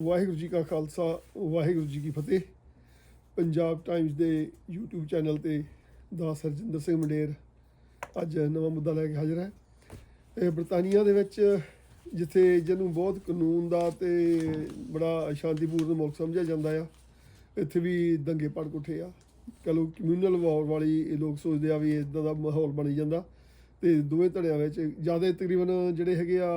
ਵਾਹਿਗੁਰੂ ਜੀ ਕਾ ਖਾਲਸਾ, ਵਾਹਿਗੁਰੂ ਜੀ ਕੀ ਫਤਿਹ। ਪੰਜਾਬ ਟਾਈਮਜ਼ ਦੇ YouTube ਚੈਨਲ ਤੇ ਦਾ ਸਰਜਿੰਦਰ ਸਿੰਘ ਮੰਡੇਰ ਅੱਜ ਨਵਾਂ ਮੁੱਦਾ ਲੈ ਕੇ ਹਾਜ਼ਰ ਹੈ। ਇਹ ਬ੍ਰਿਟਾਨੀਆ ਦੇ ਵਿੱਚ, ਜਿੱਥੇ ਜਿਹਨੂੰ ਬਹੁਤ ਕਾਨੂੰਨ ਦਾ ਤੇ ਬੜਾ ਸ਼ਾਂਤੀਪੂਰਨ ਮੁਲਕ ਸਮਝਿਆ ਜਾਂਦਾ ਆ, ਇੱਥੇ ਵੀ ਦੰਗੇ ਪੜ ਉੱਠੇ ਆ। ਕਲੋ ਕਮਿਊਨਲ ਵਾਰ ਵਾਲੀ ਇਹ ਲੋਕ ਸੋਚਦੇ ਆ ਵੀ ਇਦਾਂ ਦਾ ਮਾਹੌਲ ਬਣੀ ਜਾਂਦਾ ਤੇ ਦੋਵੇਂ ਧੜਿਆਂ ਵਿੱਚ ਜ਼ਿਆਦਾ ਤਕਰੀਬਨ ਜਿਹੜੇ ਹੈਗੇ ਆ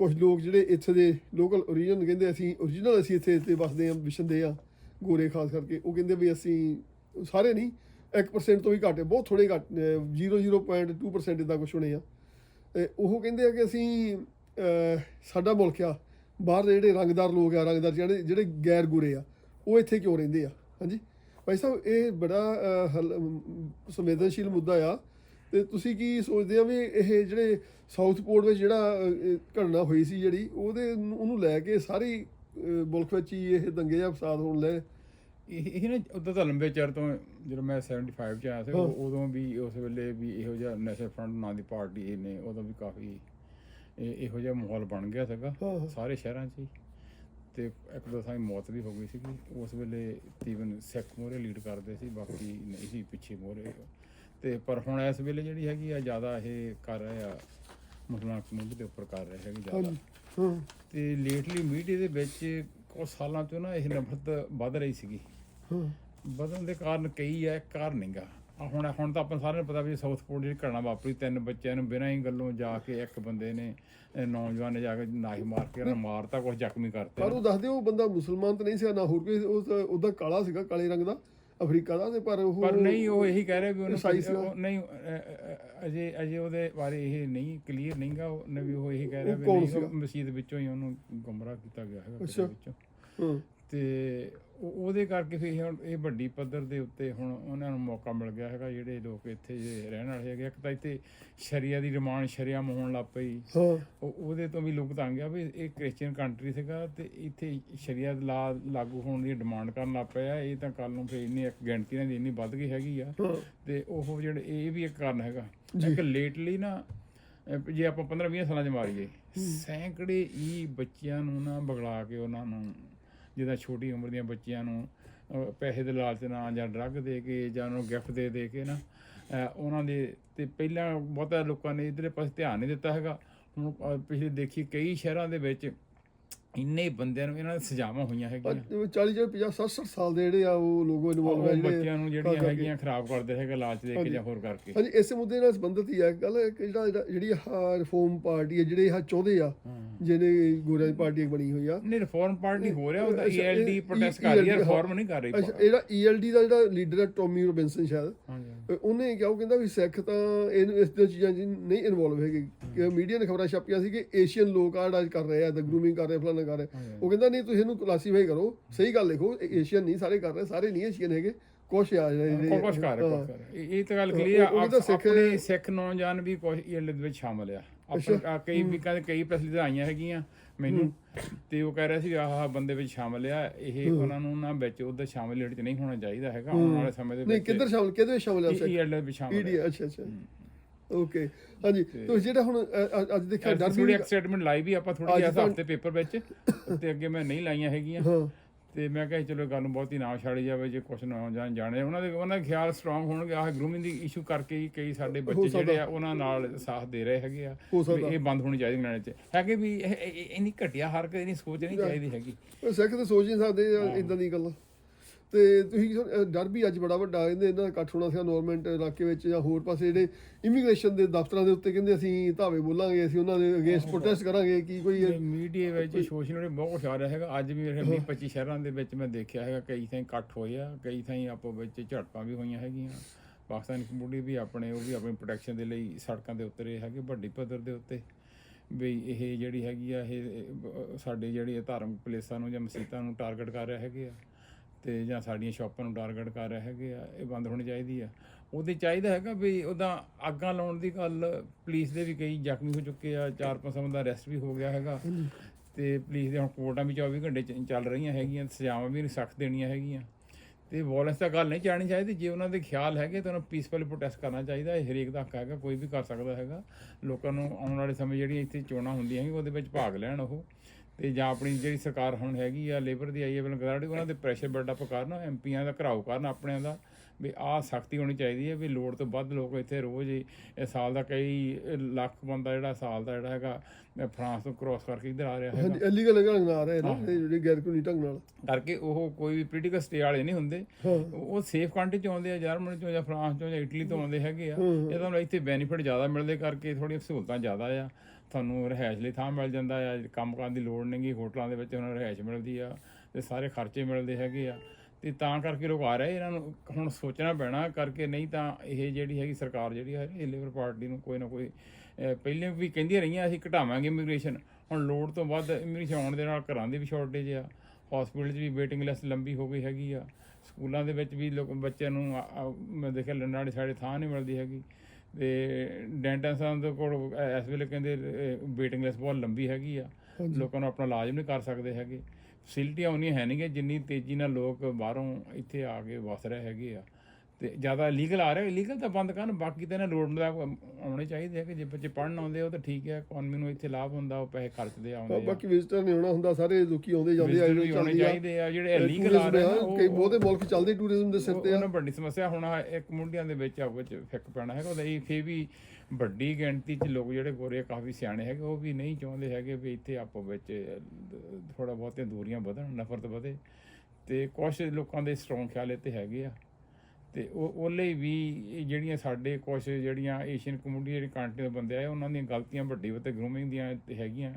ਕੁਝ ਲੋਕ ਜਿਹੜੇ ਇੱਥੇ ਦੇ ਲੋਕਲ ਓਰੀਜਨ ਕਹਿੰਦੇ ਅਸੀਂ ਓਰੀਜਨਲ ਅਸੀਂ ਇੱਥੇ ਇੱਥੇ ਵਸਦੇ ਆ ਵਿਛੰਦੇ ਆ ਗੋਰੇ ਖਾਸ ਕਰਕੇ। ਉਹ ਕਹਿੰਦੇ ਵੀ ਅਸੀਂ ਸਾਰੇ ਨਹੀਂ 1% ਤੋਂ ਵੀ ਘੱਟ, ਬਹੁਤ ਥੋੜੇ ਘੱਟ, ਅਹ 0.0.2% ਇਦਾਂ ਕੁਝ ਹੋਣੇ ਆ। ਉਹ ਕਹਿੰਦੇ ਆ ਕਿ ਅਸੀਂ ਸਾਡਾ ਮੁਲਕ ਆ, ਬਾਹਰ ਦੇ ਜਿਹੜੇ ਰੰਗਦਾਰ ਲੋਕ ਆ, ਰੰਗਦਾਰ ਜਿਹੜੇ ਜਿਹੜੇ ਗੈਰ ਗੋਰੇ ਆ, ਉਹ ਇੱਥੇ ਕਿਉਂ ਰਹਿੰਦੇ ਆ? ਹਾਂਜੀ? ਭਾਈ ਸਾਹਿਬ, ਇਹ ਬੜਾ ਹਲ- ਸੰਵੇਦਨਸ਼ੀਲ ਮੁੱਦਾ ਆ। ਤੇ ਤੁਸੀਂ ਕੀ ਸੋਚਦੇ ਆ ਵੀ ਇਹ ਜਿਹੜੇ ਸਾਊਥ ਪੋਰਟ ਵਿੱਚ ਜਿਹੜਾ ਇਹ ਘਟਨਾ ਹੋਈ ਸੀ ਜਿਹੜੀ ਉਹਦੇ ਉਹਨੂੰ ਲੈ ਕੇ ਸਾਰੀ ਮੁਲਕ ਵਿੱਚ ਹੀ ਇਹ ਦੰਗੇ ਜਾਂ ਫਸਾਦ ਹੋਣ ਲੈ ਇਹ ਇਹ ਨਾ ਉਦੋਂ ਤਾਂ ਲੰਬੇ ਚਿਰ ਤੋਂ ਜਦੋਂ ਮੈਂ 75 ਚ ਆਇਆ ਸੀ ਉਦੋਂ ਵੀ ਉਸ ਵੇਲੇ ਵੀ ਇਹੋ ਜਿਹਾ ਨੈਸ਼ਨਲ ਫਰੰਟ ਨਾਂ ਦੀ ਪਾਰਟੀ ਨੇ ਉਦੋਂ ਵੀ ਕਾਫੀ ਇਹ ਇਹੋ ਜਿਹਾ ਮਾਹੌਲ ਬਣ ਗਿਆ ਸੀਗਾ। ਸਾਰੇ ਸ਼ਹਿਰਾਂ 'ਚ ਹੀ। ਤੇ ਇੱਕ ਦੋ ਥਾਂ ਮੌਤ ਵੀ ਹੋ ਗਈ ਸੀਗੀ। ਉਸ ਵੇਲੇ ਤੀਵਨ ਸਿੱਖ ਮੋਰੇ ਲੀਡ ਕਰਦੇ ਸੀ ਬਾਕੀ ਨਹੀਂ ਸੀ ਪਿੱਛੇ ਮੋਰੇ ਤੇ ਪਰ ਹੁਣ ਇਸ ਵੇਲੇ ਜਿਹੜੀ ਹੈਗੀ ਆ ਜ਼ਿਆਦਾ ਇਹ ਕਰ ਰਹੇ ਆ ਮੁਸਲਮਾਨ ਕਮਿਊਨਿਟੀ ਦੇ ਉੱਪਰ ਕਰ ਰਹੇ ਹੈਗੇ ਜ਼ਿਆਦਾ। ਹਾਂ। ਤੇ ਲੇਟਲੀ ਮੀਡੀਆ ਦੇ ਵਿੱਚ ਕੁਝ ਸਾਲਾਂ ਤੋਂ ਨਾ ਇਹ ਨਫ਼ਰਤ ਵੱਧ ਰਹੀ ਸੀਗੀ। ਹਾਂ। ਵਧਣ ਦੇ ਕਾਰਨ ਕਈ ਇੱਕ ਕਾਰਨ ਨਹੀਂਗਾ ਹੁਣ ਹੁਣ ਤਾਂ ਆਪਾਂ ਸਾਰਿਆਂ ਨੂੰ ਪਤਾ ਵੀ ਸਾਊਥ ਪੋਰਟ ਜਿਹੜੀ ਘਟਨਾ ਵਾਪਰੀ ਤਿੰਨ ਬੱਚਿਆਂ ਨੂੰ ਬਿਨਾਂ ਹੀ ਗੱਲੋਂ ਜਾ ਕੇ ਇੱਕ ਬੰਦੇ ਨੇ ਨੌਜਵਾਨ ਨੇ ਜਾ ਕੇ ਨਾਹੀ ਮਾਰ ਕੇ ਉਹਨਾਂ ਨੂੰ ਮਾਰਤਾ ਕੁਝ ਜ਼ਖਮੀ ਕਰਤੇ। ਪਰ ਉਹ ਦੱਸਦੇ ਉਹ ਬੰਦਾ ਮੁਸਲਮਾਨ ਤਾਂ ਨਹੀਂ ਸੀ ਨਾ ਹੋਰ ਕੋਈ ਉਹਦਾ ਕਾਲਾ ਸੀਗਾ ਕਾਲੇ ਰੰਗ ਦਾ। ਅਫਰੀਕਾ ਦਾ ਤੇ ਪਰ ਉਹ ਪਰ ਨਹੀਂ ਉਹ ਇਹੀ ਕਹਿ ਰਿਹਾ ਵੀ ਉਹਨੂੰ ਨਹੀਂ ਅਜੇ ਅਜੇ ਉਹਦੇ ਬਾਰੇ ਇਹ ਨਹੀਂ ਕਲੀਅਰ ਨਹੀਂਗਾ ਉਹਨੇ ਵੀ ਉਹ ਇਹੀ ਕਹਿ ਰਿਹਾ ਵੀ ਮਸਜਿਦ ਵਿੱਚੋਂ ਹੀ ਉਹਨੂੰ ਗੁੰਮਰਾਹ ਕੀਤਾ ਗਿਆ ਹੈਗਾ ਵਿੱਚੋਂ। ਹਾਂ। ਤੇ ਉਹ- ਉਹਦੇ ਕਰਕੇ ਫਿਰ ਹੁਣ ਇਹ ਵੱਡੀ ਪੱਧਰ ਦੇ ਉੱਤੇ ਹੁਣ ਉਹਨਾਂ ਨੂੰ ਮੌਕਾ ਮਿਲ ਗਿਆ ਹੈਗਾ ਜਿਹੜੇ ਲੋਕ ਇੱਥੇ ਜੇ ਰਹਿਣ ਵਾਲੇ ਹੈਗੇ ਇੱਕ ਤਾਂ ਇੱਥੇ ਸ਼ਰੀਆ ਦੀ ਡਿਮਾਂਡ ਸ਼ਰੀਆ ਹੋਣ ਲੱਗ ਪਈ। ਉਹ ਉਹਦੇ ਤੋਂ ਵੀ ਲੋਕ ਤੰਗ ਆ ਵੀ ਇਹ ਕ੍ਰਿਸਚੀਅਨ ਕੰਟਰੀ ਸੀਗਾ ਤੇ ਇੱਥੇ ਸ਼ਰੀਆ ਦਾ ਲਾ ਲਾਗੂ ਹੋਣ ਦੀ ਡਿਮਾਂਡ ਕਰਨ ਲੱਗ ਪਿਆ। ਇਹ ਤਾਂ ਕੱਲ ਨੂੰ ਫਿਰ ਇੰਨੀ ਇੱਕ ਗਿਣਤੀ ਨਾਲ ਇੰਨੀ ਵੱਧ ਗਈ ਹੈਗੀ ਆ। ਤੇ ਉਹ ਜਿਹੜੇ ਇਹ ਵੀ ਇੱਕ ਕਾਰਨ ਹੈਗਾ। ਇੱਕ ਲੇਟਲੀ ਨਾ ਜੇ ਆਪਾਂ 15 20 ਸਾਲਾਂ ਚ ਮਾਰੀਏ ਸੈਂਕੜੇ ਹੀ ਬੱਚਿਆਂ ਨੂੰ ਨਾ ਬਗਲਾ ਕੇ ਉਹਨਾਂ ਨੂੰ ਜਿਹਦਾ ਛੋਟੀ ਉਮਰ ਦੀਆਂ ਬੱਚਿਆਂ ਨੂੰ ਪੈਸੇ ਦੇ ਲਾਲਚ ਨਾਲ ਜਾਂ ਡਰੱਗ ਦੇ ਕੇ ਜਾਂ ਉਹਨੂੰ ਗਿਫਟ ਦੇ ਦੇ ਕੇ ਨਾ ਉਹਨਾਂ ਦੇ ਤੇ ਪਹਿਲਾਂ ਬਹੁਤਾ ਲੋਕਾਂ ਨੇ ਇਧਰੇ ਪਾਸੇ ਧਿਆਨ ਨਹੀਂ ਦਿੱਤਾ ਹੈਗਾ। ਹੁਣ ਪਿਛਲੇ ਦੇਖੀ ਕਈ ਸ਼ਹਿਰਾਂ ਦੇ ਵਿੱਚ ਇੰਨੇ ਬੰਦਿਆਂ ਨੂੰ ਇਹਨਾਂ ਦੀ ਸਜ਼ਾਵਾਂ ਹੋਈਆਂ ਹੈਗੀਆਂ। 40 ਜਾਂ 50 60 60 ਸਾਲ ਦੇ ਜਿਹੜੇ ਆ ਉਹ ਲੋਕ ਇਨਵੋਲਵ ਹੈ ਜਿਹੜੇ ਬੱਚਿਆਂ ਨੂੰ ਜਿਹੜੀਆਂ। ਹੈਗੀਆਂ ਖਰਾਬ ਕਰਦੇ ਹੈਗੇ ਲਾਲਚ ਦੇ ਕੇ ਜਾਂ ਹੋਰ ਕਰਕੇ। ਹਾਂਜੀ ਇਸੇ ਮੁੱਦੇ ਨਾਲ ਸੰਬੰਧਿਤ ਹੀ ਹੈ ਗੱਲ ਕਿ ਜਿਹੜਾ ਜਿਹੜਾ- ਰਿਫਾਰਮ ਪਾਰਟੀ ਹੈ ਜਿਹੜੇ ਆਹ ਚਾਹੁੰਦੇ ਆ ਜਿਹਨੇ ਗੋਰਿਆਂ ਦੀ ਪਾਰਟੀ ਇੱਕ ਬਣੀ ਹੋਈ ਆ। ਨਹੀਂ ਰਿਫਾਰਮ ਪਾਰਟੀ ਹੋ ਰਿਹਾ ਉਹ ਤਾਂ ਅੱਛਾ, ਇਹ- ਈਐਲਡੀ ਪ੍ਰੋਟੈਸਟ ਕਰ ਰਹੀ ਹੈ ਰਿਫਾਰਮ ਨਹੀਂ ਕਰ ਰਹੀ। ਅੱਛਾ ਇਹਦਾ ਈਐਲਡੀ ਦਾ ਜਿਹੜਾ ਲੀਡਰ ਹੈ ਟੋਮੀ ਰੋਬਿਨਸਨ ਸ਼ਾਇਦ। ਉਹਨੇ ਕਿਹਾ ਉਹ ਕਹਿੰਦਾ ਵੀ ਸਿੱਖ ਤਾਂ ਇਹਨੂੰ ਇਸ ਦੀਆਂ ਚੀਜ਼ਾਂ 'ਚ ਨਹੀਂ ਇਨਵੋਲਵ ਹੈਗੇ। ਮੀਡੀਆ ਨੇ ਖਬਰਾਂ ਛਾਪੀਆਂ ਸੀ ਕਿ ਏਸ਼ੀਅਨ ਲੋਕ ਆ ਜਿਹੜਾ ਕਰ ਰਹੇ ਆ ਤਾਂ ਗਰੂਮਿੰਗ ਕਰ ਰਹੇ ਫਲਾਣਾ ਕਰ ਰਹੇ। ਉਹ ਕਹਿੰਦਾ ਨਹੀਂ ਤੁਸੀਂ ਇਹਨੂੰ ਕਲਾਸੀਫਾਈ ਕਰੋ। ਸਹੀ ਗੱਲ ਲਿਖੋ ਏਸ਼ੀਅਨ ਨਹੀਂ ਸਾਰੇ ਕਰ ਰਹੇ ਸਾਰੇ ਨਹੀਂ ਏਸ਼ੀਅਨ ਹੈਗੇ। ਕੁਛ ਆ ਜਿਹੜੇ ਕੁਛ ਕਰ ਰਿਹਾ। ਇਹ ਇਹ ਤਾਂ ਗੱਲ ਕਲੀਅਰ ਆਪਣੇ ਸਿੱਖ ਨੌਜਵਾਨ ਵੀ ਕੁਝ ਈਐਲਡੀ ਦੇ ਵਿੱਚ ਸ਼ਾਮਲ ਆ। ਆਪਣੇ ਕਈ ਵੀ ਕਈ ਫੈਸਲੇ ਆਈਆਂ ਹੈਗੀਆਂ ਮੈਨੂੰ ਤੇ ਉਹ ਕਹਿ ਰਿਹਾ ਸੀ ਆਹ ਬੰਦੇ ਵਿੱਚ ਸ਼ਾਮਲ ਆ। ਇਹ ਉਹਨਾਂ ਨੂੰ ਨਾ ਵਿੱਚ ਉਹਦੇ ਸ਼ਾਮਲ ਲਿਸਟ 'ਚ ਨਹੀਂ ਹੋਣਾ ਚਾਹੀਦਾ ਹੈਗਾ ਆਉਣ ਵਾਲੇ ਸਮੇਂ ਦੇ ਨਹੀਂ ਵਿੱਚ। ਕਿੱਧਰ ਸ਼ਾਮਲ ਕਿਹਦੇ ਵਿੱਚ ਸ਼ਾਮਲ ਆ ਸਿੱਖ? ਵਿੱਚ ਸ਼ਾਮਲ ਈਡੀ ਅੱਛਾ ਅੱਛਾ। ਓਕੇ। ਹਾਂਜੀ ਤੇ ਜਿਹੜਾ ਹੁਣ ਅ- ਅ- ਅੱਜ ਦੇਖਿਆ ਡਰ ਡਰਬੀ ਥੋੜੀ ਐਕਸਾਈਟਮੈਂਟ ਲਾਈ ਵੀ ਆਪਾਂ ਥੋੜੀ ਜਿਹਾ ਹਫ਼ਤੇ ਪੇਪਰ ਵਿੱਚ ਤੇ ਅੱਗੇ ਮੈਂ ਨਹੀਂ ਲਾਈਆਂ ਹੈਗੀਆਂ। ਹਾਂ। ਤੇ ਮੈਂ ਕਿਹਾ ਚਲੋ ਗੱਲ ਨੂੰ ਬਹੁਤੀ ਨਾ ਛਾੜੀ ਜਾਵੇ ਜੇ ਕੁਝ ਨੌਜਵਾਨ ਜਾਣੇ। ਉਹਨਾਂ ਦੇ ਉਹਨਾਂ ਦੇ ਖਿਆਲ ਸਟਰੋਂਗ ਹੋਣਗੇ। ਆਹ ਗਰੂਮਿੰਗ ਦੀ ਇਸ਼ੂ ਕਰਕੇ ਹੀ ਕਈ ਸਾਡੇ ਬੱਚੇ ਜਿਹੜੇ ਆ ਉਹਨਾਂ ਨਾਲ ਸਾਥ ਦੇ ਰਹੇ ਹੈਗੇ ਆ। ਹੋ ਵੀ ਸਕਦਾ। ਇਹ ਬੰਦ ਹੋਣੀ ਚਾਹੀਦੀ ਇੰਗਲੈਂਡ 'ਚ। ਹੈਗੇ ਵੀ ਇਹ- ਇਹ- ਇਹ- ਇੰਨੀ ਘਟਿਆ ਹਰਕਤ ਇੰਨੀ ਸੋਚ ਨਹੀਂ ਚਾਹੀਦੀ ਹੈਗੀ। ਉਹ ਸਿੱਖ ਤਾਂ ਸੋਚ ਨਹੀਂ ਸਕਦੇ ਇਦਾਂ ਦੀ ਗੱਲ। ਤੇ ਤੁਸੀਂ ਡਰ ਵੀ ਅੱਜ ਬੜਾ ਵੱਡਾ ਇਹਦੇ ਇਹਨਾਂ ਦਾ ਇਕੱਠ ਹੋਣਾ ਸੀ ਗਵਰਨਮੈਂਟ ਇਲਾਕੇ ਵਿੱਚ ਜਾਂ ਹੋਰ ਪਾਸੇ ਜਿਹੜੇ ਇਮੀਗ੍ਰੇਸ਼ਨ ਦੇ ਦਫ਼ਤਰਾਂ ਦੇ ਉੱਤੇ ਕਹਿੰਦੇ ਅਸੀਂ ਧਾਵੇ ਬੋਲਾਂਗੇ ਅਸੀਂ ਉਹਨਾਂ ਦੇ ਅਗੇਂਸਟ ਪ੍ਰੋਟੈਸਟ ਕਰਾਂਗੇ ਕੀ ਕੋਈ ਮੀਡੀਆ ਵਿੱਚ ਸੋਸ਼ਲ ਮੀਡੀਆ ਬਹੁਤ ਰਿਹਾ ਹੈਗਾ। ਅੱਜ ਵੀ ਮੇਰੇ 20 25 ਸ਼ਹਿਰਾਂ ਦੇ ਵਿੱਚ ਮੈਂ ਦੇਖਿਆ ਹੈਗਾ ਕਈ ਥਾਂ ਇਕੱਠ ਹੋਏ ਆ ਕਈ ਥਾਂ ਆਪੋ ਵਿੱਚ ਝੜਪਾਂ ਵੀ ਹੋਈਆਂ ਹੈਗੀਆਂ। ਪਾਕਿਸਤਾਨੀ ਕਮਿਊਨਿਟੀ ਵੀ ਆਪਣੇ ਉਹ ਵੀ ਆਪਣੀ ਪ੍ਰੋਟੈਕਸ਼ਨ ਦੇ ਲਈ ਸੜਕਾਂ ਦੇ ਉਤਰੇ ਹੈਗੇ ਵੱਡੀ ਪੱਧਰ ਦੇ ਉੱਤੇ। ਵੀ ਇਹ ਜਿਹੜੀ ਹੈਗੀ ਆ ਇਹ ਸਾਡੇ ਜਿਹੜੀ ਇਹ ਧਾਰਮਿਕ ਪਲੇਸਾਂ ਨੂੰ ਜਾਂ ਮਸਜਿਦਾਂ ਨੂੰ ਟਾਰਗੇਟ ਕਰ ਰਹੇ ਹੈਗੇ ਆ। ਤੇ ਜਾਂ ਸਾਡੀਆਂ ਸ਼ਾਪਾਂ ਨੂੰ ਟਾਰਗੇਟ ਕਰ ਰਹੇ ਹੈਗੇ ਆ ਇਹ ਬੰਦ ਹੋਣੀ ਚਾਹੀਦੀ ਆ। ਉਹਦੇ ਚਾਹੀਦਾ ਹੈਗਾ ਵੀ ਉਹਦਾ ਅੱਗਾਂ ਲਾਉਣ ਦੀ ਗੱਲ ਪੁਲਿਸ ਦੇ ਵੀ ਕਈ ਜ਼ਖਮੀ ਹੋ ਚੁੱਕੇ ਆ ਚਾਰ ਪੰਜ ਸੌ ਦਾ ਅਰੈਸਟ ਵੀ ਹੋ ਗਿਆ ਹੈਗਾ। ਤੇ ਪੁਲਿਸ ਦੇ ਹੁਣ ਕੋਰਟਾਂ ਵੀ 24 ਘੰਟੇ ਚੱਲ ਰਹੀਆਂ ਹੈਗੀਆਂ ਸਜ਼ਾਵਾਂ ਵੀ ਸਖਤ ਦੇਣੀਆਂ ਹੈਗੀਆਂ। ਤੇ ਵਾਇਲੈਂਸ ਤਾਂ ਗੱਲ ਨਹੀਂ ਚਾਹਣੀ ਚਾਹੀਦੀ ਜੇ ਉਹਨਾਂ ਦੇ ਖਿਆਲ ਹੈਗੇ ਤਾਂ ਉਹਨਾਂ ਪੀਸਫੁਲੀ ਪ੍ਰੋਟੈਸਟ ਕਰਨਾ ਚਾਹੀਦਾ ਇਹ ਹਰੇਕ ਦਾ ਹੱਕ ਹੈਗਾ ਕੋਈ ਵੀ ਕਰ ਸਕਦਾ ਹੈਗਾ। ਲੋਕਾਂ ਨੂੰ ਆਉਣ ਵਾਲੇ ਸਮੇਂ ਜਿਹੜੀਆਂ ਇੱਥੇ ਚੋਣਾਂ ਹੁੰਦੀਆਂ ਹੈਗੀਆਂ ਉਹਦੇ ਵਿੱਚ ਭਾਗ ਲੈਣ ਉਹ। ਤੇ ਜਾਂ ਆਪਣੀ ਜਿਹੜੀ ਸਰਕਾਰ ਹੁਣ ਹੈਗੀ ਆ ਲੇਬਰ ਦੀ ਆਈ ਹੈ ਬਲਗਰਾੜੀ ਉਹਨਾਂ ਦੇ ਪ੍ਰੈਸ਼ਰ ਬਿਲਡ ਅਪ ਕਰਨ ਐਮਪੀਆਂ ਦਾ ਘਰਾਓ ਕਰਨ ਆਪਣਿਆਂ ਦਾ ਵੀ ਆਹ ਸਖਤੀ ਹੋਣੀ ਚਾਹੀਦੀ ਹੈ ਵੀ ਲੋੜ ਤੋਂ ਵੱਧ ਲੋਕ ਇੱਥੇ ਰੋਜ਼ ਹੀ ਇਹ ਸਾਲ ਦਾ ਕਈ ਲੱਖ ਬੰਦਾ ਜਿਹੜਾ ਸਾਲ ਦਾ ਜਿਹੜਾ ਹੈਗਾ ਫਰਾਂਸ ਤੋਂ ਕ੍ਰਾਸ ਕਰਕੇ ਇੱਧਰ ਆ ਰਿਹਾ ਹਾਂਜੀ ਇਲੀਗਲ ਢੰਗ ਆ ਰਹੇ ਨੇ ਇਹ ਜਿਹੜੇ ਗੈਰ ਕਾਨੂੰਨੀ ਢੰਗ ਨਾਲ। ਕਰਕੇ ਉਹ ਕੋਈ ਵੀ ਪੋਲੀਟੀਕਲ ਸਟੇ ਵਾਲੇ ਨਹੀਂ ਹੁੰਦੇ। ਹਾਂ। ਉਹ ਸੇਫ ਕੰਟਰੀ ਚ ਆਉਂਦੇ ਆ ਜਰਮਨੀ ਚੋਂ ਜਾਂ ਫਰਾਂਸ ਚੋਂ ਜਾਂ ਇਟਲੀ ਤੋਂ ਆਉਂਦੇ ਹੈਗੇ ਆ। ਇਹਦਾ ਨਾਲ ਇੱਥੇ ਬੈਨੀਫਿਟ ਜ਼ਿਆਦਾ ਮਿਲਦੇ ਕਰਕੇ ਥੋੜ੍ਹੀਆਂ ਸਹੂਲਤਾਂ ਜ਼ਿਆਦਾ ਆ। ਤੁਹਾਨੂੰ ਰਿਹਾਇਸ਼ ਲਈ ਥਾਂ ਮਿਲ ਜਾਂਦਾ ਆ, ਕੰਮ ਕਰਨ ਦੀ ਲੋੜ ਨਹੀਂਗੀ ਹੋਟਲਾਂ ਦੇ ਵਿੱਚ ਉਹਨਾਂ ਨੂੰ ਰਿਹਾਇਸ਼ ਮਿਲਦੀ ਆ ਤੇ ਸਾਰੇ ਖਰਚੇ ਮਿਲਦੇ ਹੈਗੇ ਆ। ਤੇ ਤਾਂ ਕਰਕੇ ਲੋਕ ਆ ਰਹੇ ਇਹਨਾਂ ਨੂੰ, ਹੁਣ ਸੋਚਣਾ ਪੈਣਾ ਕਰਕੇ ਨਹੀਂ ਤਾਂ ਇਹ ਜਿਹੜੀ ਹੈਗੀ ਸਰਕਾਰ ਜਿਹੜੀ ਹੈ ਇਹ ਲੇਬਰ ਪਾਰਟੀ ਨੂੰ ਕੋਈ ਨਾ ਕੋਈ, ਅਹ, ਪਹਿਲੇ ਵੀ ਕਹਿੰਦੀਆਂ ਰਹੀਆਂ, ਅਸੀਂ ਘਟਾਵਾਂਗੇ ਇਮੀਗ੍ਰੇਸ਼ਨ ਹੁਣ ਲੋੜ ਤੋਂ ਵੱਧ ਇਮੀਗ੍ਰੇਸ਼ਨ ਆਉਣ ਦੇ ਨਾਲ ਘਰਾਂ ਦੀ ਵੀ ਸ਼ਾਰਟੇਜ ਆ ਹਸਪੀਟਲ 'ਚ ਵੀ ਵੇਟਿੰਗ ਲਿਸਟ ਲੰਬੀ ਹੋ ਗਈ ਹੈਗੀ ਆ, ਸਕੂਲਾਂ ਦੇ ਵਿੱਚ ਵੀ ਲੋਕ ਬੱਚਿਆਂ ਨੂੰ ਮੈਂ ਦੇਖਿਆ ਲੰਡਾੜੀ ਸਾਡੇ ਥਾਂ ਨਹੀਂ ਮਿਲਦੀ ਹੈਗੀ। ਤੇ ਡੈਂਟਲ ਸਾਹਿਬ ਦੇ ਕੋਲ ਇਸ ਵੇਲੇ ਕਹਿੰਦੇ ਵੇਟਿੰਗ ਲਿਸਟ ਬਹੁਤ ਲੰਬੀ ਹੈਗੀ ਆ। ਲੋਕਾਂ ਨੂੰ ਆਪਣਾ ਇਲਾਜ ਨਹੀਂ ਕਰ ਸਕਦੇ ਹੈਗੇ। ਫੈਸਿਲਿਟੀਆਂ ਉਨੀਆਂ ਹੈ ਨਹੀਂਗੇ ਜਿੰਨੀ ਤੇਜ਼ੀ ਨਾਲ ਲੋਕ ਬਾਹਰੋਂ ਇੱਥੇ ਆ ਕੇ ਵਸ ਰਹੇ ਹੈਗੇ ਆ। ਤੇ ਜ਼ਿਆਦਾ ਲੀਗਲ ਆ ਰਿਹਾ ਲੀਗਲ ਤਾਂ ਬੰਦ ਕਰਨ ਬਾਕੀ ਤਾਂ ਇਹਨਾਂ ਲੋੜ ਦਾ ਆਉਣੇ ਚਾਹੀਦੇ ਆ ਕਿ ਜੇ ਬੱਚੇ ਪੜ੍ਹਨ ਆਉਂਦੇ ਉਹ ਤਾਂ ਠੀਕ ਹੈ ਇਕਨੋਮੀ ਨੂੰ ਇੱਥੇ ਲਾਭ ਹੁੰਦਾ ਉਹ ਪੈਸੇ ਖਰਚਦੇ ਆਉਂਦੇ ਆ। ਬਾਕੀ ਵਿਜ਼ਟਰ ਨਹੀਂ ਹੋਣਾ ਹੁੰਦਾ ਸਾਰੇ ਲੋਕੀ ਆਉਂਦੇ ਜਾਂਦੇ ਆ ਜਿਹੜੇ ਚੱਲਦੀ ਚਾਹੀਦੇ ਆ ਜਿਹੜੇ ਲੀਗਲ ਆ ਰਹੇ ਆ ਕਈ ਬਹੁਤੇ ਮੁਲਕ ਚੱਲਦੇ ਟੂਰਿਜ਼ਮ ਦੇ ਸਿਰ ਤੇ ਆ। ਉਹਨਾਂ ਵੱਡੀ ਸਮੱਸਿਆ ਹੁਣ ਇੱਕ ਮੁੰਡਿਆਂ ਦੇ ਵਿੱਚ ਆਪਸ ਵਿੱਚ ਫਿੱਕ ਪੈਣਾ ਹੈਗਾ ਉਹਦਾ ਇਹ ਫੇ ਵੀ ਵੱਡੀ ਗਿਣਤੀ ਚ ਲੋਕ ਜਿਹੜੇ ਗੋਰੇ ਕਾਫੀ ਸਿਆਣੇ ਹੈਗੇ ਉਹ ਵੀ ਨਹੀਂ ਚਾਹੁੰਦੇ ਹੈਗੇ ਵੀ ਇੱਥੇ ਆਪੋ ਵਿੱਚ ਥੋੜਾ ਬਹੁਤੀਆਂ ਦੂਰੀਆਂ ਵਧਣ ਨਫ਼ਰਤ ਵਧੇ। ਤੇ ਕੁਝ ਲੋਕਾਂ ਦੇ ਸਟਰੋਂਗ ਖਿਆਲ ਇੱਥੇ ਹੈਗੇ ਆ। ਤੇ ਉਹ ਉਹ ਲਈ ਵੀ ਜਿਹੜੀਆਂ ਸਾਡੇ ਕੁਝ ਜਿਹੜੀਆਂ ਏਸ਼ੀਅਨ ਕਮਿਊਨਿਟੀ ਜਿਹੜੀ ਕੰਟਰੀ ਦੇ ਬੰਦੇ ਆ ਉਹਨਾਂ ਦੀਆਂ ਗਲਤੀਆਂ ਵੱਡੀ ਤੇ ਗਰੂਮਿੰਗ ਦੀਆਂ ਹੈਗੀਆਂ।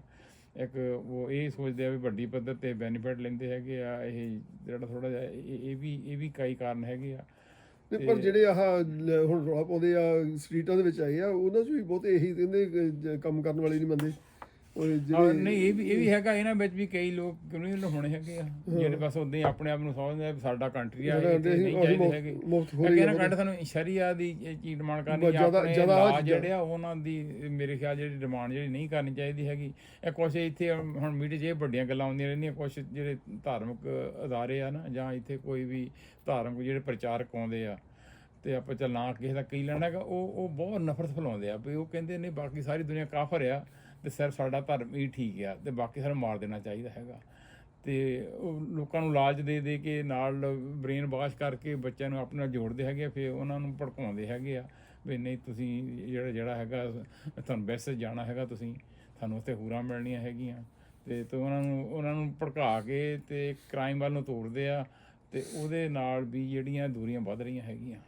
ਇੱਕ ਉਹ ਇਹ ਸੋਚਦੇ ਆ ਵੀ ਵੱਡੀ ਪੱਧਰ ਤੇ ਬੈਨੀਫਿਟ ਲੈਂਦੇ ਹੈਗੇ ਆ ਇਹ ਜਿਹੜਾ ਥੋੜਾ ਜਿਹਾ ਇਹ ਵੀ ਇਹ ਵੀ ਕਈ ਕਾਰਨ ਹੈਗੇ ਆ। ਤੇ ਪਰ ਜਿਹੜੇ ਆਹ ਹੁਣ ਰੌਲਾ ਪਾਉਂਦੇ ਆ ਸਟਰੀਟਾਂ ਦੇ ਵਿੱਚ ਆਏ ਆ ਉਹਨਾਂ 'ਚ ਵੀ ਬਹੁਤੇ ਇਹੀ ਕਹਿੰਦੇ ਕੰਮ ਕਰਨ ਵਾਲੇ ਨਹੀਂ ਮੰਨਦੇ। ਉਹ ਔਰ ਜਿਹੜੇ ਨਹੀਂ ਇਹ ਵੀ ਇਹ ਵੀ ਹੈਗਾ ਇਹਨਾਂ ਵਿੱਚ ਵੀ ਕਈ ਲੋਕ ਕਮਿਊਨਲ ਹੋਣੇ ਹੈਗੇ ਆ? ਜਿਹੜੇ ਬਸ ਉਦਾਂ ਹੀ ਆਪਣੇ ਆਪ ਨੂੰ ਸਮਝਦੇ ਆ ਵੀ ਸਾਡਾ ਕੰਟਰੀ ਆ ਇਹ ਤੇ ਨਹੀਂ ਚਾਹੀਦੇ ਹੈਗੇ। ਮੁਫ਼ਤ ਹੋ ਕੰਟ ਸਾਨੂੰ ਸ਼ਰੀਆ ਦੀ ਇਹ ਚੀਜ਼ ਡਿਮਾਂਡ ਕਰਨੀ ਜਾਂ ਜ਼ਿਆਦਾ- ਆਪਣੇ ਜ਼ਿਆਦਾ। ਜਿਹੜੇ ਆ ਉਹਨਾਂ ਦੀ ਮੇਰੇ ਖਿਆਲ ਜਿਹੜੀ ਡਿਮਾਂਡ ਜਿਹੜੀ ਨਹੀਂ ਕਰਨੀ ਚਾਹੀਦੀ ਹੈਗੀ। ਇਹ ਕੁਛ ਇੱਥੇ ਹੁਣ ਮੀਡੀਆ 'ਚ ਇਹ ਵੱਡੀਆਂ ਗੱਲਾਂ ਆਉਂਦੀਆਂ ਰਹਿੰਦੀਆਂ ਕੁਛ ਜਿਹੜੇ ਧਾਰਮਿਕ ਅਦਾਰੇ ਆ ਨਾ ਜਾਂ ਇੱਥੇ ਕੋਈ ਵੀ ਧਾਰਮਿਕ ਜਿਹੜੇ ਪ੍ਰਚਾਰਕ ਆਉਂਦੇ ਆ ਤੇ ਆਪਾਂ ਚੱਲ ਨਾ ਕਿਸੇ ਦਾ ਕੀ ਲੈਣਾ ਹੈਗਾ ਉਹ ਉਹ ਬਹੁਤ ਨਫ਼ਰਤ ਫੈਲਾਉਂਦੇ ਆ ਵੀ ਉਹ ਕਹਿੰਦੇ ਨੇ ਬਾਕੀ ਸਾਰੀ ਦੁਨੀਆ ਕਾਫਰ ਆ। ਤੇ ਸਿਰਫ ਸਾਡਾ ਧਰਮ ਹੀ ਠੀਕ ਆ ਤੇ ਬਾਕੀ ਸਾਨੂੰ ਮਾਰ ਦੇਣਾ ਚਾਹੀਦਾ ਹੈਗਾ। ਤੇ ਉਹ ਲੋਕਾਂ ਨੂੰ ਲਾਲਚ ਦੇ ਦੇ ਕੇ ਨਾਲ ਬ੍ਰੇਨ ਵਾਸ਼ ਕਰਕੇ ਬੱਚਿਆਂ ਨੂੰ ਆਪਣੇ ਨਾਲ ਜੋੜਦੇ ਹੈਗੇ ਆ, ਫਿਰ ਉਹਨਾਂ ਨੂੰ ਭੜਕਾਉਂਦੇ ਹੈਗੇ ਆ ਵੀ ਨਹੀਂ ਤੁਸੀਂ ਜਿਹੜਾ ਜਿਹੜਾ ਹੈਗਾ ਤੁਹਾਨੂੰ ਵੈਸੇ ਜਾਣਾ ਹੈਗਾ ਤੁਸੀਂ ਤੁਹਾਨੂੰ ਉੱਥੇ ਹੂਰਾਂ ਮਿਲਣੀਆਂ ਹੈਗੀਆਂ। ਤੇ ਤੇ ਉਹਨਾਂ ਨੂੰ ਉਹਨਾਂ ਨੂੰ ਭੜਕਾ ਕੇ ਤੇ ਕ੍ਰਾਈਮ ਵੱਲ ਨੂੰ ਤੋੜਦੇ ਆ ਤੇ ਉਹਦੇ ਨਾਲ ਵੀ ਜਿਹੜੀਆਂ ਦੂਰੀਆਂ ਵੱਧ ਰਹੀਆਂ ਹੈਗੀਆਂ।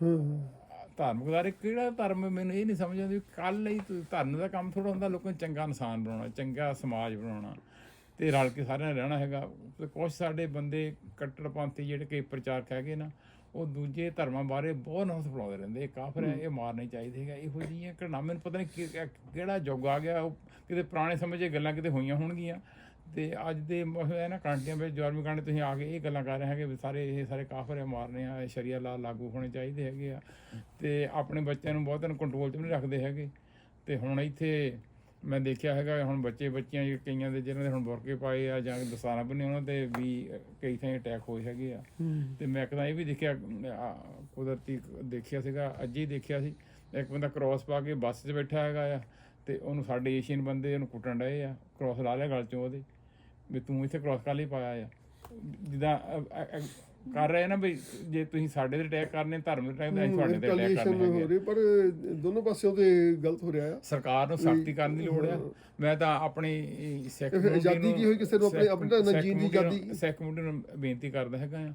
ਹਾਂ। ਧਾਰਮਿਕ ਅਦਾਰੇ ਕਿਹੜਾ ਧਰਮ ਮੈਨੂੰ ਇਹ ਨਹੀਂ ਸਮਝ ਆਉਂਦੀ ਕੱਲ ਲਈ ਧਰਮ ਦਾ ਕੰਮ ਥੋੜਾ ਹੁੰਦਾ ਲੋਕਾਂ ਨੂੰ ਚੰਗਾ ਇਨਸਾਨ ਬਣਾਉਣਾ ਚੰਗਾ ਸਮਾਜ ਬਣਾਉਣਾ ਤੇ ਰਲ ਕੇ ਸਾਰਿਆਂ ਨੇ ਰਹਿਣਾ ਹੈਗਾ। ਤੇ ਕੁਝ ਸਾਡੇ ਬੰਦੇ ਕੱਟੜਪੰਥੀ ਜਿਹੜੇ ਕਿ ਪ੍ਰਚਾਰਕ ਹੈਗੇ ਨਾ ਉਹ ਦੂਜੇ ਧਰਮਾਂ ਬਾਰੇ ਬਹੁਤ ਨਫ਼ਰਤ ਫੈਲਾਉਂਦੇ ਰਹਿੰਦੇ ਇਹ ਕਾਫਰ ਹੈ ਇਹ ਮਾਰਨੇ ਚਾਹੀਦੇ ਹੈਗਾ ਇਹੋ ਜਿਹੀਆਂ ਘਟਨਾ ਮੈਨੂੰ ਪਤਾ ਨਹੀਂ ਕਿਹੜਾ ਯੁੱਗ ਆ ਗਿਆ ਉਹ ਕਿਤੇ ਪੁਰਾਣੇ ਸਮੇਂ 'ਚ ਗੱਲਾਂ ਕਿਤੇ ਹੋਈਆਂ ਹੋਣਗੀਆਂ। ਤੇ ਅੱਜ ਦੇ ਇਹ ਨਾ ਕਾਂਟੀਆਂ ਵਿੱਚ ਜਵਾਰਮੀ ਕਾਂਟੇ ਤੁਸੀਂ ਆ ਕੇ ਇਹ ਗੱਲਾਂ ਕਰ ਰਹੇ ਹੈਗੇ ਵੀ ਸਾਰੇ ਇਹ ਸਾਰੇ ਕਾਫਰ ਆ ਮਾਰਨੇ ਆ ਇਹ ਸ਼ਰੀਆ ਲਾ ਲਾਗੂ ਹੋਣੇ ਚਾਹੀਦੇ ਹੈਗੇ ਆ। ਤੇ ਆਪਣੇ ਬੱਚਿਆਂ ਨੂੰ ਬਹੁਤਾਂ ਨੂੰ ਕੰਟਰੋਲ 'ਚ ਨਹੀਂ ਰੱਖਦੇ ਹੈਗੇ। ਤੇ ਹੁਣ ਇੱਥੇ ਮੈਂ ਦੇਖਿਆ ਹੈਗਾ ਹੁਣ ਬੱਚੇ ਬੱਚੀਆਂ ਜਿਹੜੇ ਕਈਆਂ ਦੇ ਜਿਹਨਾਂ ਦੇ ਹੁਣ ਬੁਰਕੇ ਪਾਏ ਆ ਜਾਂ ਦਸਾਰਾਂ ਬੰਨੇ ਉਹਨਾਂ ਤੇ ਵੀ ਕਈ ਥਾਂ ਅਟੈਕ ਹੋਏ ਹੈਗੇ ਆ। ਤੇ ਮੈਂ ਤਾਂ ਇਹ ਵੀ ਦੇਖਿਆ ਕੁਦਰਤੀ ਦੇਖਿਆ ਸੀਗਾ ਅੱਜ ਹੀ ਦੇਖਿਆ ਸੀ ਇੱਕ ਬੰਦਾ ਕ੍ਰਾਸ ਪਾ ਕੇ ਬੱਸ 'ਚ ਬੈਠਾ ਹੈਗਾ ਆ ਤੇ ਉਹਨੂੰ ਸਾਡੇ ਏਸ਼ੀਅਨ ਬੰਦੇ ਉਹਨੂੰ ਕੁੱਟਣ ਡਏ ਆ ਕ੍ਰਾਸ ਲਾ ਲਿਆ ਗਲ 'ਚੋਂ ਉਹਦੇ। ਵੀ ਤੂੰ ਇੱਥੇ ਕ੍ਰਾਸ ਕਰ ਲਈ ਪਾਇਆ ਆ ਜਿੱਦਾਂ ਕਰ ਰਹੇ ਨਾ ਵੀ ਜੇ ਤੁਸੀਂ ਸਾਡੇ ਤੇ ਅਟੈਕ ਕਰਨੇ ਧਰਮ ਦੇ ਅਟੈਕ ਅਸੀਂ ਤੁਹਾਡੇ ਤੇ ਅਟੈਕ ਕਰਨੇ ਹੋ। ਰਹੀ ਪਰ ਦੋਨੋਂ ਪਾਸਿਓਂ ਤੇ ਗਲਤ ਹੋ ਰਿਹਾ ਆ। ਸਰਕਾਰ ਨੂੰ ਸਖਤੀ ਕਰਨ ਦੀ ਲੋੜ ਆ। ਮੈਂ ਤਾਂ ਆਪਣੀ ਸਿੱਖ ਤੇ ਆਜ਼ਾਦੀ ਕੀ ਹੋਈ? ਕਿਸੇ ਨੂੰ ਆਪਣੇ- ਆਪਣੇ ਸਿੱਖ ਜੀਣ ਦੀ ਨੂੰ- ਆਜ਼ਾਦੀ? ਸਿੱਖ ਕਮਿਊਨਿਟੀ ਨੂੰ ਬੇਨਤੀ ਕਰਦਾ ਹੈਗਾ ਆ।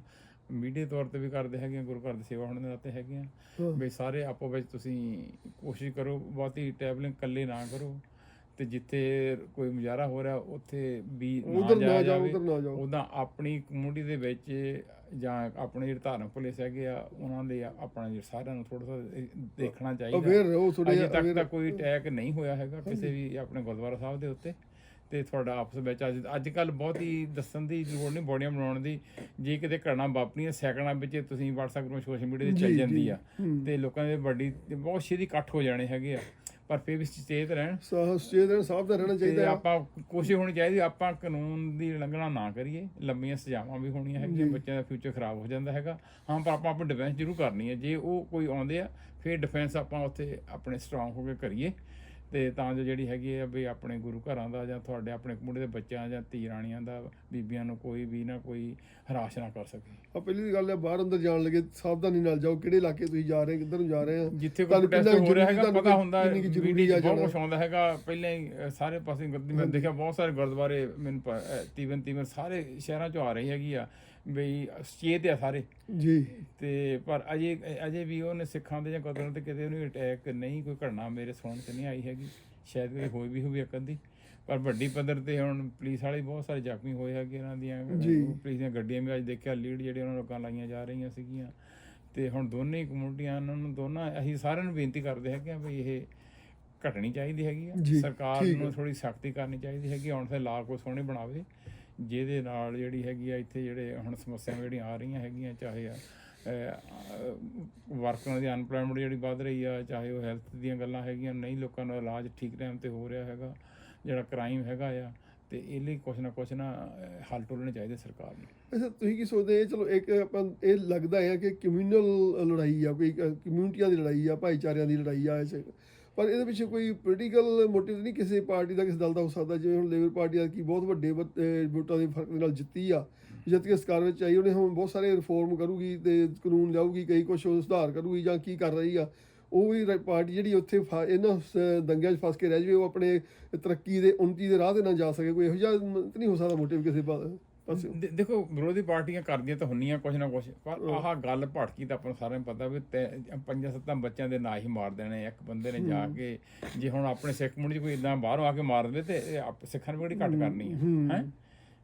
ਮੀਡੀਆ ਤੌਰ ਤੇ ਵੀ ਕਰਦੇ ਹੈਗੇ ਆ ਗੁਰੂ ਘਰ ਦੀ ਸੇਵਾ ਹੋਣ ਦੇ ਨਾਤੇ ਹੈਗੇ ਆ। ਵੀ ਸਾਰੇ ਆਪੋ ਵਿੱਚ ਤੁਸੀਂ ਕੋਸ਼ਿਸ਼ ਕਰੋ ਬਹੁਤੀ ਟੈਬਲਿੰਗ ਇਕੱਲੇ ਨਾ ਕਰੋ। ਤੇ ਜਿੱਥੇ ਕੋਈ ਮੁਜ਼ਾਹਰਾ ਹੋ ਰਿਹਾ ਉੱਥੇ ਵੀ ਨਾ ਉਧਰ ਨਾ ਜਾਇਆ ਜਾਓ ਜਾਵੇ। ਉਧਰ ਨਾ ਜਾਓ। ਉਦਾਂ ਆਪਣੀ ਕਮਿਊਨਿਟੀ ਦੇ ਵਿੱਚ ਜਾਂ ਆਪਣੇ ਜਿਹੜੇ ਧਾਰਮਿਕ ਪੁਲਿਸ ਹੈਗੇ ਆ ਉਹਨਾਂ ਦੇ ਆਪਣਾ ਜਿਹੜਾ ਸਾਰਿਆਂ ਨੂੰ ਥੋੜਾ ਥੋੜਾ ਦੇਖਣਾ ਚਾਹੀਦਾ। ਅਵੇਅਰ ਥੋੜਾ ਜਿਹਾ ਤੱਕ ਤਾਂ ਕੋਈ ਅਟੈਕ ਨਹੀਂ ਹੋਇਆ ਹੈਗਾ ਕਿਸੇ ਵੀ ਆਪਣੇ ਗੁਰਦੁਆਰਾ ਸਾਹਿਬ ਦੇ ਉੱਤੇ। ਤੇ ਤੁਹਾਡਾ ਆਪਸ ਵਿੱਚ ਅੱਜ ਅੱਜ ਕੱਲ ਬਹੁਤ ਹੀ ਦੱਸਣ ਦੀ ਲੋੜ ਨਹੀਂ ਬੋਡੀਆਂ ਬਣਾਉਣ ਦੀ। ਜੇ ਕਿਤੇ ਘਟਨਾ ਵਾਪਰੀਆਂ ਸੈਕਿੰਡਾਂ ਵਿੱਚ ਤੁਸੀਂ WhatsApp ਗਰੁੱਪ ਸੋਸ਼ਲ ਮੀਡੀਆ ਤੇ ਚੱਲ ਜਾਂਦੀ। ਆ। ਤੇ ਲੋਕਾਂ ਦੇ ਵੱਡੀ ਬਹੁਤ ਛੇਤੀ ਇਕੱਠ ਹੋ ਜਾਣੇ ਹੈਗੇ ਆ। ਪਰ ਫਿਰ ਵੀ ਚੇਤ ਰਹਿਣ। ਦੇ ਸਾਫ਼ ਦਾ ਰਹਿਣਾ ਚਾਹੀਦਾ ਆ ਆਪਾਂ ਕੋਸ਼ਿਸ਼ ਹੋਣੀ ਚਾਹੀਦੀ ਆਪਾਂ ਕਾਨੂੰਨ ਦੀ ਉਲੰਘਣਾ ਨਾ ਕਰੀਏ। ਲੰਮੀਆਂ ਸਜ਼ਾਵਾਂ ਵੀ ਹੋਣੀਆਂ ਹੈਗੀਆਂ ਬੱਚਿਆਂ ਦਾ ਫਿਊਚਰ ਖਰਾਬ ਹੋ ਜਾਂਦਾ ਹੈਗਾ। ਹਾਂ ਪਰ ਆਪਾਂ ਆਪਣੀ ਡਿਫੈਂਸ ਜ਼ਰੂਰ ਕਰਨੀ ਹੈ। ਜੇ ਉਹ ਕੋਈ ਆਉਂਦੇ ਆ ਫਿਰ ਡਿਫੈਂਸ ਆਪਾਂ ਉੱਥੇ ਆਪਣੇ ਸਟਰੋਂਗ ਹੋ ਕੇ ਕਰੀਏ। ਤੇ ਤਾਂ ਜੋ ਜਿਹੜੀ ਹੈਗੀ ਆ ਵੀ ਆਪਣੇ ਗੁਰੂ ਘਰਾਂ ਦਾ ਜਾਂ ਤੁਹਾਡੇ ਆਪਣੇ ਮੁੰਡੇ ਦੇ ਬੱਚਿਆਂ ਜਾਂ ਧੀ ਰਾਣੀਆਂ ਦਾ ਬੀਬੀਆਂ ਨੂੰ ਕੋਈ ਵੀ ਨਾ ਕੋਈ ਹਰਾਸ਼ ਨਾ ਕਰ ਸਕੇ। ਆ ਪਹਿਲੀ ਗੱਲ ਹੈ ਬਾਹਰ ਅੰਦਰ ਜਾਣ ਲੱਗੇ ਸਾਵਧਾਨੀ ਨਾਲ ਜਾਓ ਕਿਹੜੇ ਇਲਾਕੇ ਤੁਸੀਂ ਜਾ ਰਹੇ ਕਿੱਧਰ ਨੂੰ ਜਾ ਰਹੇ ਆ ਜਿੱਥੇ ਕੋਈ ਕਿੰਨਾ ਹੋ ਰਿਹਾ ਹੈਗਾ ਪਤਾ ਹੁੰਦਾ 'ਚ ਬਹੁਤ। ਕੁਛ ਆਉਂਦਾ ਹੈਗਾ। ਪਹਿਲਾਂ ਹੀ ਸਾਰੇ ਪਾਸੇ ਮੈਂ ਦੇਖਿਆ ਬਹੁਤ ਸਾਰੇ ਗੁਰਦੁਆਰੇ ਮੈਨੂੰ ਤੀਵਨ ਤੀਵਨ ਸਾਰੇ ਸ਼ਹਿਰਾਂ 'ਚੋਂ ਆ ਰਹੀ ਹੈਗੀ ਆ। ਬਈ ਸੁਚੇਤ ਆ ਸਾਰੇ। ਜੀ। ਤੇ ਪਰ ਅਜੇ ਅਜੇ ਵੀ ਉਹਨੇ ਸਿੱਖਾਂ ਦੇ ਜਾਂ ਗੁਰਦੁਆਰਿਆਂ ਤੇ ਕਿਤੇ ਉਹਨੂੰ ਅਟੈਕ ਨਹੀਂ ਕੋਈ ਘਟਨਾ ਮੇਰੇ ਸੁਣਨ 'ਚ ਨਹੀਂ ਆਈ ਹੈਗੀ। ਸ਼ਾਇਦ ਕੋਈ ਹੋਈ ਵੀ ਹੋਵੇ ਇੱਕ ਅੱਧੀ ਪਰ ਵੱਡੀ ਪੱਧਰ ਤੇ ਹੁਣ ਪੁਲਿਸ ਵਾਲੇ ਵੀ ਬਹੁਤ ਸਾਰੇ ਜ਼ਖਮੀ ਹੋਏ ਹੈਗੇ ਇਹਨਾਂ ਦੀਆਂ। ਪੁਲਿਸ ਦੀਆਂ ਗੱਡੀਆਂ ਵੀ ਅੱਜ ਦੇਖਿਆ ਲੀਡ ਜਿਹੜੇ ਉਹਨਾਂ ਲੋਕਾਂ ਲਾਈਆਂ ਜਾ ਰਹੀਆਂ ਸੀਗੀਆਂ। ਤੇ ਹੁਣ ਦੋਨੇ ਹੀ ਕਮਿਊਨਿਟੀਆਂ ਉਹਨਾਂ ਨੂੰ ਦੋਨਾਂ ਅਸੀਂ ਸਾਰਿਆਂ ਨੂੰ ਬੇਨਤੀ ਕਰਦੇ ਹੈਗੇ ਆ ਵੀ ਇਹ ਘਟਣੀ ਚਾਹੀਦੀ ਹੈਗੀ ਆ। ਸਰਕਾਰ ਨੂੰ। ਥੋੜੀ ਸਖਤੀ ਕਰਨੀ ਚਾਹੀਦੀ ਹੈਗੀ ਹੁਣ ਤੇ ਲਾ ਕੋ ਸੋਹਣੀ ਬਣਾਵੇ। ਜਿਹਦੇ ਨਾਲ ਜਿਹੜੀ ਹੈਗੀ ਆ ਇੱਥੇ ਜਿਹੜੇ ਹੁਣ ਸਮੱਸਿਆਵਾਂ ਜਿਹੜੀਆਂ ਆ ਰਹੀਆਂ ਹੈਗੀਆਂ, ਚਾਹੇ ਆ ਵਰਕਰਾਂ ਦੀ ਅਨਪਲੋਇਮੈਂਟ ਜਿਹੜੀ ਵੱਧ ਰਹੀ ਆ, ਚਾਹੇ ਉਹ ਹੈਲਥ ਦੀਆਂ ਗੱਲਾਂ ਹੈਗੀਆਂ, ਨਹੀਂ ਲੋਕਾਂ ਦਾ ਇਲਾਜ ਠੀਕ ਟਾਈਮ ਤੇ ਹੋ ਰਿਹਾ ਹੈਗਾ, ਜਿਹੜਾ ਕ੍ਰਾਈਮ ਹੈਗਾ ਆ, ਤੇ ਇਹ ਲਈ ਕੁਛ ਨਾ ਕੁਛ ਨਾ ਹੱਲ ਟੋਲਣੇ ਚਾਹੀਦੇ ਸਰਕਾਰ ਨੂੰ। ਅੱਛਾ, ਤੁਸੀਂ ਕੀ ਸੋਚਦੇ ਹੋ ਚਲੋ ਇੱਕ ਆਪਾਂ ਇਹ ਲੱਗਦਾ ਹੈ ਕਿ ਕਮਿਊਨਲ ਲੜਾਈ ਆ, ਕੋਈ ਕਮਿਊਨਿਟੀਆਂ ਦੀ ਲੜਾਈ ਆ, ਭਾਈਚਾਰਿਆਂ ਦੀ ਲੜਾਈ ਆ, ਇਸ ਪਰ ਇਹਦੇ ਪਿੱਛੇ ਕੋਈ ਪੋਲੀਟੀਕਲ ਮੋਟਿਵ ਨਹੀਂ ਕਿਸੇ ਪਾਰਟੀ ਦਾ, ਕਿਸੇ ਦਲ ਦਾ ਹੋ ਸਕਦਾ। ਜਿਵੇਂ ਹੁਣ ਲੇਬਰ ਪਾਰਟੀ ਆ ਕੀ ਬਹੁਤ ਵੱਡੇ ਵ- ਵੋਟਾਂ ਦੇ ਫ਼ਰਕ ਨਾਲ ਜਿੱਤੀ ਆ। ਜਿੱਤ ਕੇ ਸਰਕਾਰ ਵਿੱਚ ਆਈ, ਉਹਨੇ ਹੁਣ ਬਹੁਤ ਸਾਰੇ ਰਿਫਾਰਮ ਕਰੂਗੀ ਤੇ ਕਾਨੂੰਨ ਲਿਆਊਗੀ ਕਈ ਕੁਝ ਸੁਧਾਰ ਕਰੂਗੀ ਜਾਂ ਕੀ ਕਰ ਰਹੀ ਆ। ਉਹ ਵੀ ਪਾਰਟੀ ਜਿਹੜੀ ਉੱਥੇ ਫਾ- ਇਹਨਾਂ ਸ- ਦੰਗਿਆਂ 'ਚ ਫਸ ਕੇ ਰਹਿ ਜਾਵੇ, ਉਹ ਆਪਣੇ ਤਰੱਕੀ ਦੇ ਉન્નਤੀ ਦੇ ਰਾਹ ਤੇ ਨਾ ਜਾ ਸਕੇ। ਕੋਈ ਇਹੋ ਜਿਹਾ ਨਹੀਂ ਹੋ ਸਕਦਾ ਮੋਟਿਵ ਕਿਸੇ ਪਾ- ਦੇ- ਦੇਖੋ ਵਿਰੋਧੀ ਪਾਰਟੀਆਂ ਕਰਦੀਆਂ ਤਾਂ ਹੁੰਨੀਆਂ ਕੁਛ ਨਾ ਕੁਛ ਪਰ ਆਹ ਗੱਲ ਭੜਕੀ ਤਾਂ ਆਪਾਂ ਨੂੰ ਸਾਰਿਆਂ ਨੂੰ ਪਤਾ ਵੀ ਤੈ- ਪੰਜਾਂ ਸੱਤਾਂ ਬੱਚਿਆਂ ਦੇ ਨਾਂ ਹੀ ਮਾਰ ਦੇਣੇ ਇੱਕ ਬੰਦੇ ਨੇ ਜਾ ਕੇ ਜੇ ਹੁਣ ਆਪਣੇ ਸਿੱਖ ਮੁੰਡੇ 'ਚ ਕੋਈ ਇਦਾਂ ਬਾਹਰੋਂ ਆ ਕੇ ਮਾਰ ਦੇਵੇ ਤੇ ਇਹ ਆਪ- ਸਿੱਖਾਂ ਨੂੰ ਕਿਹੜੀ ਘੱਟ ਕਰਨੀ ਹੈ। ਹੈ?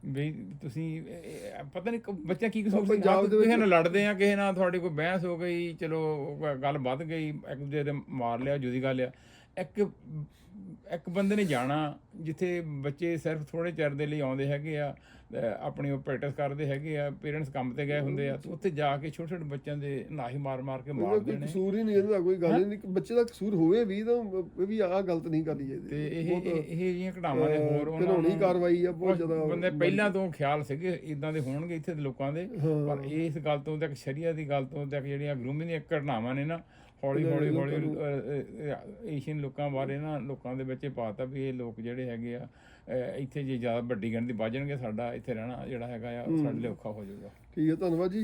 ਵੀ ਤੁਸੀਂ ਇਹ- ਇਹ- ਪਤਾ ਨਹੀਂ ਕ- ਬੱਚਾ ਕੀ ਕਸੂਰ ਸੀ ਪੰਜਾਬ ਆਪ ਦੇ ਵਿੱਚ- ਕਿਸੇ ਨਾਲ ਲੜਦੇ ਆ ਕਿਸੇ ਨਾਲ ਤੁਹਾਡੀ ਕੋਈ ਬਹਿਸ ਹੋ ਗਈ ਚਲੋ ਗੱਲ ਵੱਧ ਗਈ ਇੱਕ ਦੂਜੇ ਦੇ ਮਾਰ ਲਿਆ ਜੁਦੀ ਗੱਲ ਆ ਇੱਕ ਇੱਕ ਬੰਦੇ ਨੇ ਜਾਣਾ ਜਿੱਥੇ ਬੱਚੇ ਸਿਰਫ ਥੋੜੇ ਚਿਰ ਦੇ ਲਈ ਆਉਂਦੇ ਹੈਗੇ ਆ ਆਪਣੀ ਉਹ ਪ੍ਰੈਕਟਿਸ ਕਰਦੇ ਹੈਗੇ ਆ ਪੇਰੈਂਟਸ ਕੰਮ ਤੇ ਗਏ ਹੁੰਦੇ ਆ ਤੇ ਉੱਥੇ ਜਾ ਕੇ ਛੋਟੇ ਛੋਟੇ ਬੱਚਿਆਂ ਦੇ ਨਾਹੀ ਮਾਰ ਮਾਰ ਕੇ ਮਾਰ ਉਹਦਾ ਕੋਈ ਕਸੂਰ ਹੀ ਨਹੀਂ ਇਹਦਾ ਕੋਈ ਗੱਲ ਨਹੀਂ ਕਿ ਬੱਚੇ ਦਾ ਕਸੂਰ ਹੋਵੇ ਵੀ ਤਾਂ ਇਹ ਵੀ ਆਹ ਗਲਤ ਨਹੀਂ ਕਰਨੀ ਚਾਹੀਦੀ ਤੇ ਇਹ ਇਹ ਜਿਹੀਆਂ ਘਟਨਾਵਾਂ ਦੇ ਹੋਰ ਅਹ, ਘਿਨੌਣੀ ਕਾਰਵਾਈ ਆ, ਬਹੁਤ ਜ਼ਿਆਦਾ ਬੰਦੇ ਪਹਿਲਾਂ ਤੋਂ ਖਿਆਲ ਸੀਗੇ ਇਦਾਂ ਦੇ ਹੋਣਗੇ ਇੱਥੇ ਦੇ ਲੋਕਾਂ ਦੇ। ਪਰ ਇਸ ਗੱਲ ਤੋਂ ਤੱਕ ਸ਼ਰੀਆ ਦੀ ਗੱਲ ਤੋਂ ਤੱਕ ਜਿਹੜੀਆਂ ਗਰੂਮਿੰਗ ਦੀਆਂ ਘਟਨਾਵਾਂ ਨੇ ਨਾ ਹੌਲੀ ਹੌਲੀ ਹੌਲੀ ਏਸ਼ੀਅਨ ਲੋਕਾਂ ਬਾਰੇ ਨਾ ਲੋਕਾਂ ਦੇ ਵਿੱਚ ਪਾਤਾ ਵੀ ਇਹ ਲੋਕ ਜਿਹੜੇ ਹੈਗੇ ਆ ਇੱਥੇ ਜੇ ਜ਼ਿਆਦਾ ਵੱਡੀ ਗਿਣਤੀ ਵੱਧ ਜਾਣਗੇ ਸਾਡਾ ਇੱਥੇ ਰਹਿਣਾ ਜਿਹੜਾ ਹੈਗਾ ਆ ਸਾਡੇ ਲਈ ਔਖਾ ਹੋ ਜਾਊਗਾ। ਠੀਕ ਹੈ ਧੰਨਵਾਦ ਜੀ।